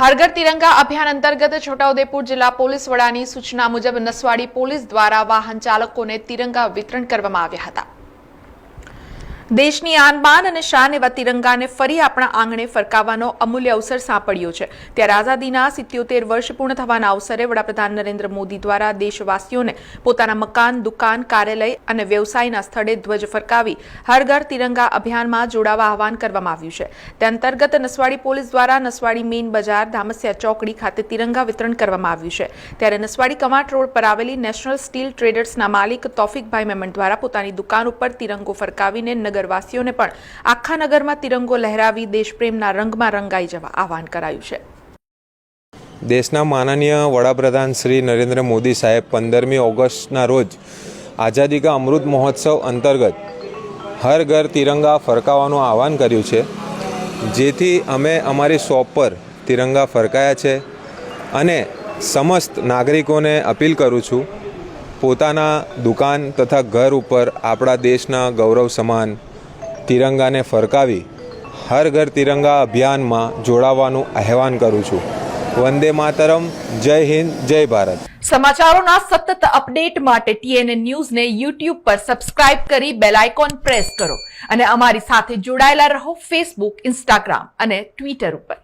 હરઘર તિરંગા અભિયાન અંતર્ગત છોટાઉદેપુર જિલ્લા પોલીસ વડાની સૂચના મુજબ નસવાડી પોલીસ દ્વારા વાહન ચાલકોને તિરંગા વિતરણ કરવામાં આવ્યા હતા. દેશની આનબાન અને શાન એવા તિરંગાને ફરી આપણા આંગણે ફરકાવવાનો અમૂલ્ય અવસર સાંપડ્યો છે. ત્યારે આઝાદીના સિત્યોતેર વર્ષ પૂર્ણ થવાના અવસરે વડાપ્રધાન નરેન્દ્ર મોદી દ્વારા દેશવાસીઓને પોતાના મકાન, દુકાન, કાર્યાલય અને વ્યવસાયના સ્થળે ધ્વજ ફરકાવી હર ઘર તિરંગા અભિયાનમાં જોડાવા આહવાન કરવામાં આવ્યું છે. તે અંતર્ગત નસવાડી પોલીસ દ્વારા નસવાડી મેઇન બજાર, ધામસિયા ચોકડી ખાતે તિરંગા વિતરણ કરવામાં આવ્યું છે. ત્યારે નસવાડી કમાટ રોડ પર આવેલી નેશનલ સ્ટીલ ટ્રેડર્સના માલિક તોફિકભાઈ મેમણ દ્વારા પોતાની દુકાન ઉપર તિરંગો ફરકાવીને નગરવાસીઓને પણ આખા નગરમાં તિરંગો લહેરાવી દેશપ્રેમના રંગમાં રંગાઈ જવા આહવાન કરાયું છે. દેશના માનનીય વડાપ્રધાન શ્રી નરેન્દ્ર મોદી સાહેબ પંદરમી ઓગસ્ટના રોજ આઝાદી કા અમૃત મહોત્સવ અંતર્ગત હર ઘર તિરંગા ફરકાવવાનું આહવાન કર્યું છે. જેથી અમે અમારી શોપ પર તિરંગા ફરકાયા છે અને સમસ્ત નાગરિકોને અપીલ કરું છું, પોતાના દુકાન તથા ઘર ઉપર આપણા દેશના ગૌરવ સમાન તિરંગાને ફરકાવી હર ઘર તિરંગા અભિયાનમાં જોડાવાનું આહવાન કરું છું. વંદે માતરમ, જય હિન્દ, જય ભારત. સમાચારોના સતત અપડેટ માટે ટીએનએ ન્યૂઝને યુટ્યુબ પર સબસ્ક્રાઇબ કરી બેલ આઇકોન પ્રેસ કરો અને અમારી સાથે જોડાયેલા રહો ફેસબુક, ઇન્સ્ટાગ્રામ અને ટ્વિટર ઉપર.